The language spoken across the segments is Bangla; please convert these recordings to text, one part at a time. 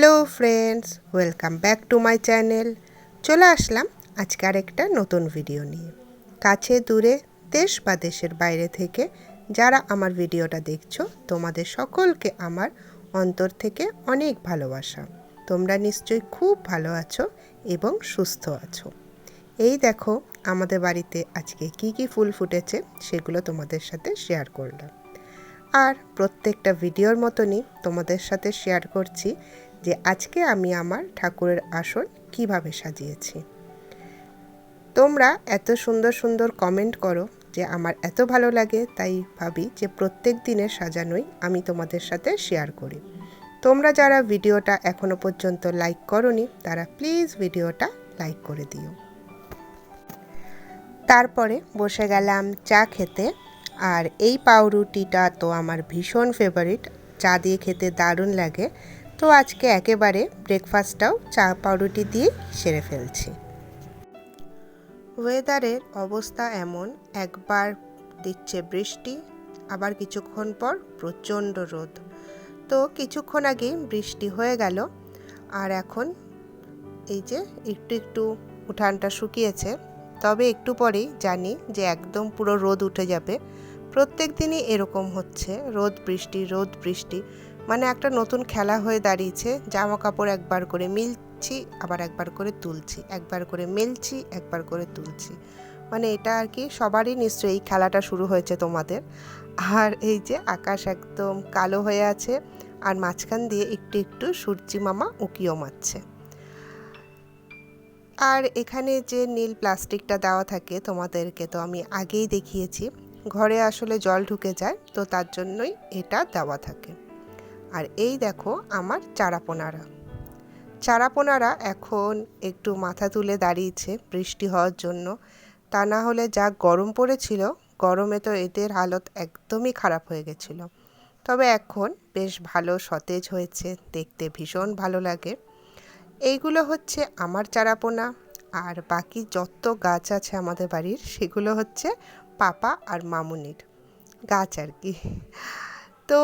Hello friends, welcome back to my channel. চলে আসলাম আজকে আরেকটা নতুন ভিডিও নিয়ে। কাছে দূরে, দেশ বা দেশের বাইরে থেকে যারা আমার ভিডিওটা দেখছ, তোমাদের সকলকে আমার অন্তর থেকে অনেক ভালোবাসা। তোমরা নিশ্চয়ই খুব ভালো আছো এবং সুস্থ আছো। এই দেখো, আমাদের বাড়িতে আজকে কি কি ফুল ফুটেছে সেগুলো তোমাদের সাথে শেয়ার করলাম। আর প্রত্যেকটা ভিডিওর মতনই তোমাদের সাথে শেয়ার করছি যে আজকে আমি আমার ঠাকুরের আসন কীভাবে সাজিয়েছি। তোমরা এত সুন্দর সুন্দর কমেন্ট করো যে আমার এত ভালো লাগে, তাই ভাবি যে প্রত্যেক দিনের সাজানোই আমি তোমাদের সাথে শেয়ার করি। তোমরা যারা ভিডিওটা এখনও পর্যন্ত লাইক করনি, তারা প্লিজ ভিডিওটা লাইক করে দিও। তারপরে বসে গেলাম চা খেতে, আর এই পাউরুটিটা তো আমার ভীষণ ফেভারিট চা দিয়ে খেতে দারুণ লাগে। তো আজকে একেবারে ব্রেকফাস্টটাও চা পাউরুটি দিয়ে সেরে ফেলছি। ওয়েদারের অবস্থা এমন, একবার দিচ্ছে বৃষ্টি, আবার কিছুক্ষণ পর প্রচণ্ড রোদ। তো কিছুক্ষণ আগেই বৃষ্টি হয়ে গেল, আর এখন এই যে একটু একটু উঠানটা শুকিয়েছে, তবে একটু পরেই জানি যে একদম পুরো রোদ উঠে যাবে। প্রত্যেক দিনই এরকম হচ্ছে, রোদ বৃষ্টি রোদ বৃষ্টি। মানে একটা নতুন খেলা হয়ে দাঁড়িয়েছে জামা কাপড় একবার করে মিলছি, আবার একবার করে তুলছি, একবার করে মেলছি, একবার করে তুলছি। মানে এটা আর কি সবারই নিশ্চয়ই এই খেলাটা শুরু হয়েছে তোমাদের। আর এই যে আকাশ একদম কালো হয়ে আছে, আর মাঝখান দিয়ে একটু একটু সূর্যি মামা উকিও মারছে। আর এখানে যে নীল প্লাস্টিকটা দেওয়া থাকে তোমাদেরকে তো আমি আগেই দেখিয়েছি, ঘরে আসলে জল ঢুকে যায়, তো তার জন্যই এটা দেওয়া থাকে। আর এই দেখো আমার চারাপোনারা। চারাপোনারা এখন একটু মাথা তুলে দাঁড়িয়েছে বৃষ্টি হওয়ার জন্য। তা না হলে যা গরম পড়েছিল, গরমে তো এদের হালত একদমই খারাপ হয়ে গেছিল। তবে এখন বেশ ভালো সতেজ হয়েছে, দেখতে ভীষণ ভালো লাগে। এইগুলো হচ্ছে আমার চারাপোনা, আর বাকি যত গাছ আছে আমাদের বাড়ির, সেগুলো হচ্ছে পাপা আর মামুনির। গাছ আর কি। তো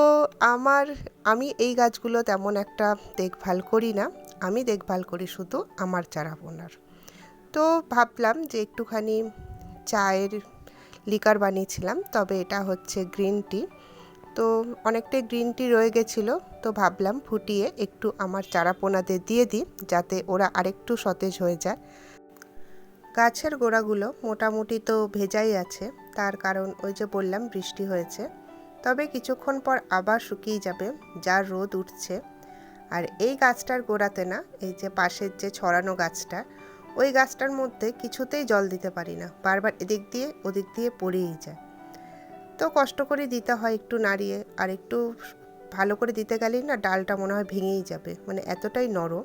আমার, আমি এই গাছগুলো তেমন একটা দেখভাল করি না। আমি দেখভাল করি শুধু আমার চারাপোনার তো ভাবলাম যে একটুখানি চায়ের লিকার বানিয়েছিলাম, তবে এটা হচ্ছে গ্রিন টি। তো অনেকটাই গ্রিন টি রয়ে গেছিল, তো ভাবলাম ফুটিয়ে একটু আমার চারাপোনাদের দিয়ে দিই, যাতে ওরা আরেকটু সতেজ হয়ে যায়। গাছের গোড়াগুলো মোটামুটি তো ভেজাই আছে, তার কারণ ওই যে বললাম বৃষ্টি হয়েছে। তবে কিছুক্ষণ পর আবার শুকিয়ে যাবে যার রোদ উঠছে। আর এই গাছটার গোড়াতে না, এই যে পাশের যে ছড়ানো গাছটা, ওই গাছটার মধ্যে কিছুতেই জল দিতে পারি না। বারবার এদিক দিয়ে, ওদিক দিয়ে পড়েই যায়। তো কষ্ট করে দিতে হয় একটু নাড়িয়ে, আর একটু ভালো করে দিতে গেলেই না ডালটা মনে হয় ভেঙেই যাবে মানে এতটাই নরম।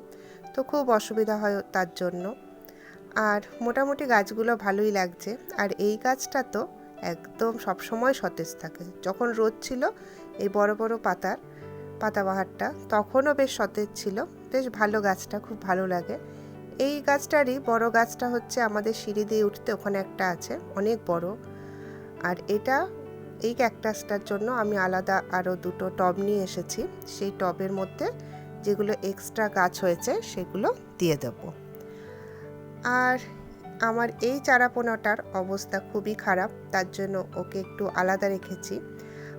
তো খুব অসুবিধা হয় তার জন্য। আর মোটামুটি গাছগুলো ভালোই লাগছে। আর এই গাছটা তো একদম সবসময় সতেজ থাকে। যখন রোদ ছিল, এই বড় বড় পাতার, পাতাবাহারটা তখনও বেশ সতেজ ছিল। বেশ ভালো গাছটা, খুব ভালো লাগে। এই গাছটারই বড় গাছটা হচ্ছে আমাদের সিঁড়ি দিয়ে উঠতে ওখানে একটা আছে, অনেক বড়। আর এটা, এই ক্যাকটাসটার জন্য আমি আলাদা আরও দুটো টব নিয়ে এসেছি। সেই টবের মধ্যে যেগুলো এক্সট্রা গাছ হয়েছে, সেগুলো দিয়ে দেব। আর আমার এই চারাপোনাটার অবস্থা খুবই খারাপ, তার জন্য ওকে একটু আলাদা রেখেছি।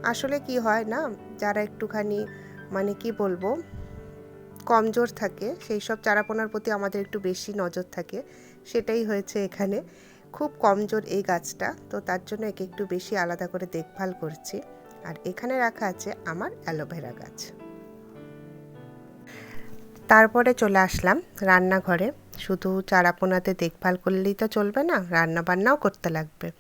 আসলে কি হয় না, যারা একটুখানি মানে কি বলব, কমজোর থাকে, সেই সব চারাপোনার প্রতি আমাদের একটু বেশি নজর থাকে, সেটাই হয়েছে এখানে। খুব কমজোর এই গাছটা, তো তার জন্য একে একটু বেশি আলাদা করে দেখভাল করছি। আর এখানে রাখা আছে আমার অ্যালোভেরা গাছ। তারপরে চলে আসলাম রান্নাঘরে। শুধু চারাপোনাতে দেখভাল করলেই তো চলবে না রান্না বান্নাও করতে লাগবে।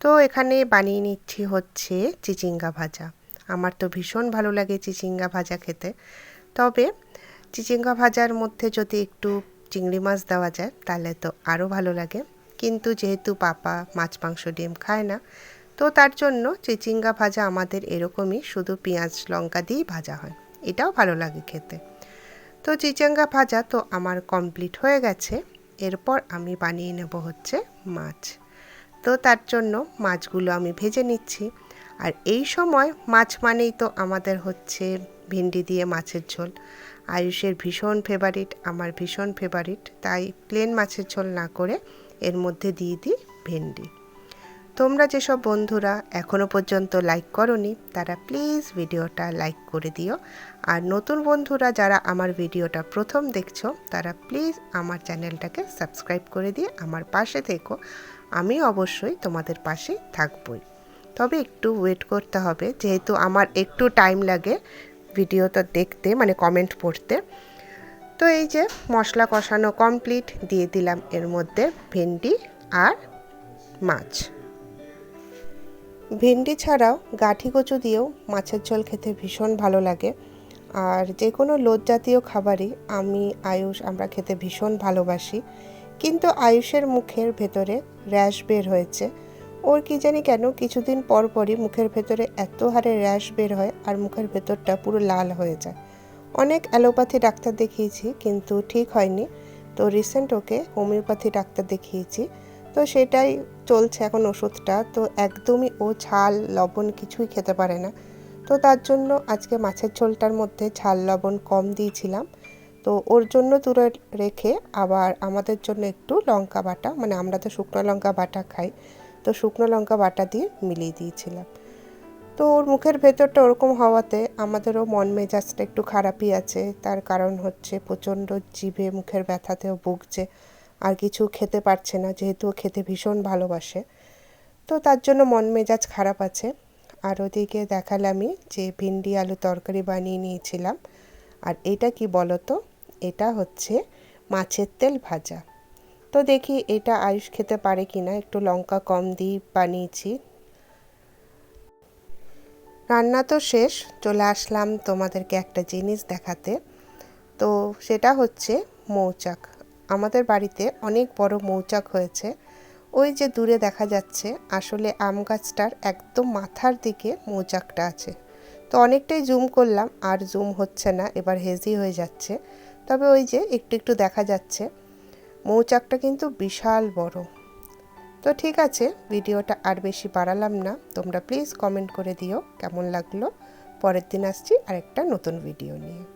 তো এখানে বানিয়ে নিচ্ছি হচ্ছে চিচিঙ্গা ভাজা। আমার তো ভীষণ ভালো লাগে চিচিঙ্গা ভাজা খেতে। তবে চিচিঙ্গা ভাজার মধ্যে যদি একটু চিংড়ি মাছ দেওয়া যায়, তাহলে তো আরও ভালো লাগে। কিন্তু যেহেতু পাপা মাছ, মাংস, ডিম খায় না, তো তার জন্য চিচিঙ্গা ভাজা আমাদের এরকমই শুধু পেঁয়াজ, লঙ্কা দিয়েই ভাজা হয়। এটাও ভালো লাগে খেতে। তো চিচাঙ্গা ভাজা তো আমার কমপ্লিট হয়ে গেছে। এরপর আমি বানিয়ে নেব হচ্ছে মাছ। তো তার জন্য মাছগুলো আমি ভেজে নিচ্ছি। আর এই সময় মাছ মানেই তো আমাদের হচ্ছে ভিন্ডি দিয়ে মাছের ঝোল। আয়ুষের ভীষণ ফেভারিট আমার ভীষণ ফেভারিট তাই প্লেন মাছের ঝোল না করে এর মধ্যে দিয়ে দিই ভেন্ডি। তোমরা যেসব বন্ধুরা এখনও পর্যন্ত লাইক করনি, তারা প্লিজ ভিডিওটা লাইক করে দিও। আর নতুন বন্ধুরা যারা আমার ভিডিওটা প্রথম দেখছ, তারা প্লিজ আমার চ্যানেলটাকে সাবস্ক্রাইব করে দিয়ে আমার পাশে থেকো। আমি অবশ্যই তোমাদের পাশে থাকবই। তবে একটু ওয়েট করতে হবে, যেহেতু আমার একটু টাইম লাগে ভিডিওটা দেখতে মানে কমেন্ট পড়তে। তো এই যে মশলা কষানো কমপ্লিট দিয়ে দিলাম এর মধ্যে ভেন্ডি আর মাছ। ভেন্ডি ছাড়াও গাঠি কচু দিয়েও মাছের ঝোল খেতে ভীষণ ভালো লাগে। আর যে কোনো লোদ জাতীয় খাবারই আমি, আয়ুষ, আমরা খেতে ভীষণ ভালোবাসি। কিন্তু আয়ুষের মুখের ভেতরে র্যাশ বের হয়েছে। ওর কি জানি কেন কিছুদিন পর পরই মুখের ভেতরে এত হারে র্যাশ বের হয় আর মুখের ভেতরটা পুরো লাল হয়ে যায়। অনেক অ্যালোপ্যাথি ডাক্তার দেখিয়েছি, কিন্তু ঠিক হয়নি। তো রিসেন্ট ওকে হোমিওপ্যাথি ডাক্তার দেখিয়েছি। তো সেটাই চলছে এখন ওষুধটা। তো একদমই ও ঝাল, লবণ কিছুই খেতে পারে না। তো তার জন্য আজকে মাছের ঝোলটার মধ্যে ঝাল, লবণ কম দিয়েছিলাম। তো ওর জন্য দূরে রেখে আবার আমাদের জন্য একটু লঙ্কা বাটা মানে আমরা তো শুকনো লঙ্কা বাটা খাই। তো শুকনো লঙ্কা বাটা দিয়ে মিলিয়ে দিয়েছিলাম। তো ওর মুখের ভেতরটা ওরকম হওয়াতে আমাদেরও মন মেজাজটা একটু খারাপই আছে। তার কারণ হচ্ছে প্রচণ্ড জিভে মুখের ব্যথাতেও ভুগছে। আর কিছু খেতে পারছে না, যেহেতু খেতে ভীষণ ভালোবাসে। তো তার জন্য মন মেজাজ খারাপ আছে। আর ওদিকে দেখালামই যে ভিন্ডি আলু তরকারি বানিয়ে নিয়েছিলাম। আর এটা কি বলতো? এটা হচ্ছে মাছের তেল ভাজা। তো দেখি এটা আয়ুষ খেতে পারে কি না একটু লঙ্কা কম দিয়ে বানিয়েছি। রান্না তো শেষ, চলে আসলাম তোমাদেরকে একটা জিনিস দেখাতে। তো সেটা হচ্ছে মৌচাক। আমাদের বাড়িতে অনেক বড় মৌচাক হয়েছে। ওই যে দূরে দেখা যাচ্ছে, আসলে আম গাছটার একদম মাথার দিকে মৌচাকটা আছে। তো অনেকটাই জুম করলাম, আর জুম হচ্ছে না, এবার হেজি হয়ে যাচ্ছে। তবে ওই যে একটু একটু দেখা যাচ্ছে, মৌচাকটা কিন্তু বিশাল বড়। তো ঠিক আছে, ভিডিওটা আর বেশি বাড়ালাম না, তোমরা প্লিজ কমেন্ট করে দিও কেমন লাগল। পরের দিন আসছি আরেকটা নতুন ভিডিও নিয়ে।